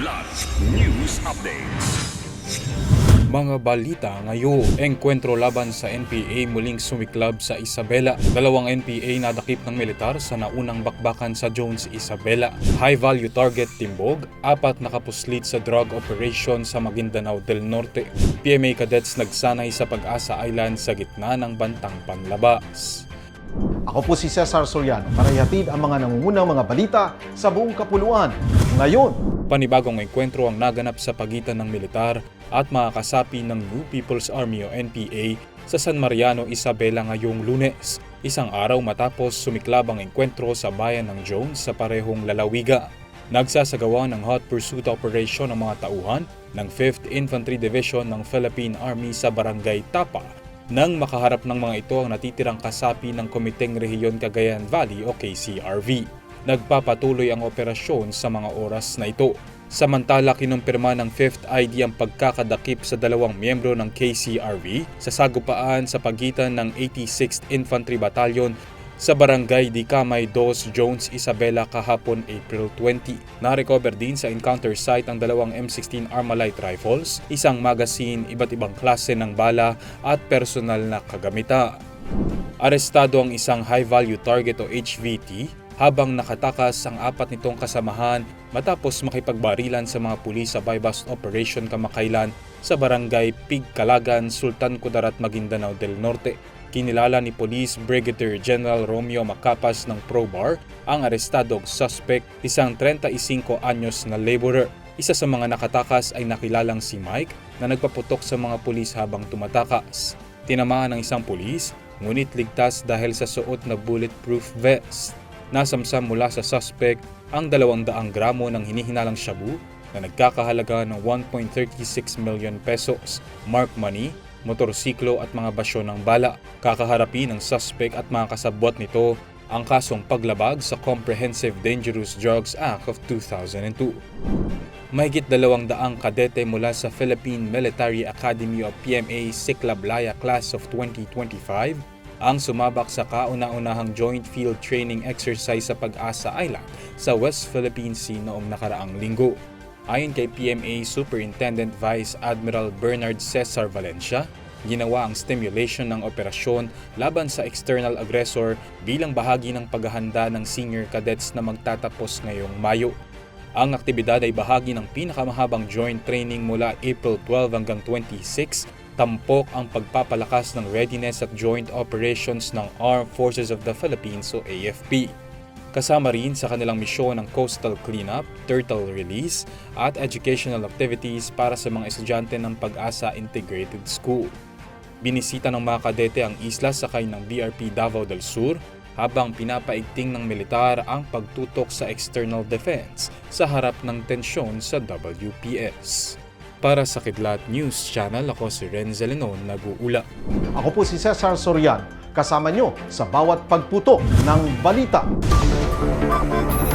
Kidlat News Updates. Mga balita ngayon, engkwentro laban sa NPA muling sumiklab sa Isabela. Dalawang NPA nadakip ng militar sa naunang bakbakan sa Jones, Isabela. High-value target timbog, apat nakapuslit sa drug operation sa Maguindanao del Norte. PMA cadets nagsanay sa Pag-asa Island sa gitna ng bantang panlabas. Ako po si Cesar Soriano para ihatid ang mga nangungunang mga balita sa buong kapuluan. Ngayon, Panibagong enkwentro ang naganap sa pagitan ng militar at mga kasapi ng New People's Army o NPA sa San Mariano, Isabela ngayong lunes. Isang araw matapos sumiklab ang enkwentro sa bayan ng Jones sa parehong lalawiga. Nagsasagawa ng hot pursuit operation ang mga tauhan ng 5th Infantry Division ng Philippine Army sa Barangay Tapa nang makaharap ng mga ito ang natitirang kasapi ng Komiteng Rehiyon Cagayan Valley o KCRV. Nagpapatuloy ang operasyon sa mga oras na ito. Samantala, kinumpirma ng 5th ID ang pagkakadakip sa dalawang miyembro ng KCRV sa sagupaan sa pagitan ng 86th Infantry Battalion sa Barangay Di Camay 2, Jones, Isabela kahapon April 20. Na-recover din sa encounter site ang dalawang M16 Armalite rifles, isang magazine, iba't ibang klase ng bala at personal na kagamitan. Arestado ang isang high-value target o HVT habang nakatakas ang apat nitong kasamahan matapos makipagbarilan sa mga pulis sa buy-bust operation kamakailan sa barangay Pigkalagan, Sultan Kudarat, Maguindanao del Norte. Kinilala ni Police Brigadier General Romeo Macapas ng ProBar ang arestadong suspect, isang 35 anyos na laborer. Isa sa mga nakatakas ay nakilalang si Mike na nagpaputok sa mga pulis habang tumatakas. Tinamaan ng isang pulis, ngunit ligtas dahil sa suot na bulletproof vest. Nasamsam mula sa suspect ang 200 gramo ng hinihinalang shabu na nagkakahalaga ng 1.36 million pesos, mark money, motorsiklo at mga basyo ng bala. Kakaharapin ng suspect at mga kasabwat nito ang kasong paglabag sa Comprehensive Dangerous Drugs Act of 2002. Mahigit dalawang daang kadete mula sa Philippine Military Academy of PMA Siklablaya Class of 2025 ang sumabak sa kauna-unahang joint field training exercise sa Pag-asa Island sa West Philippine Sea noong nakaraang linggo. Ayon kay PMA Superintendent Vice Admiral Bernard Cesar Valencia, ginawa ang stimulation ng operasyon laban sa external aggressor bilang bahagi ng paghahanda ng senior cadets na magtatapos ngayong Mayo. Ang aktibidad ay bahagi ng pinakamahabang joint training mula April 12 hanggang 26 tampok ang pagpapalakas ng readiness at joint operations ng Armed Forces of the Philippines o AFP. Kasama rin sa kanilang misyon ang coastal cleanup, turtle release, at educational activities para sa mga estudyante ng Pag-asa Integrated School. Binisita ng mga kadete ang isla sakay ng BRP Davao del Sur habang pinapaigting ng militar ang pagtutok sa external defense sa harap ng tensyon sa WPS. Para sa Kidlat News Channel, ako si Renzo Lenon, nag-uula. ako po si Cesar Soriano, kasama nyo sa bawat pagputo ng balita. Thank you.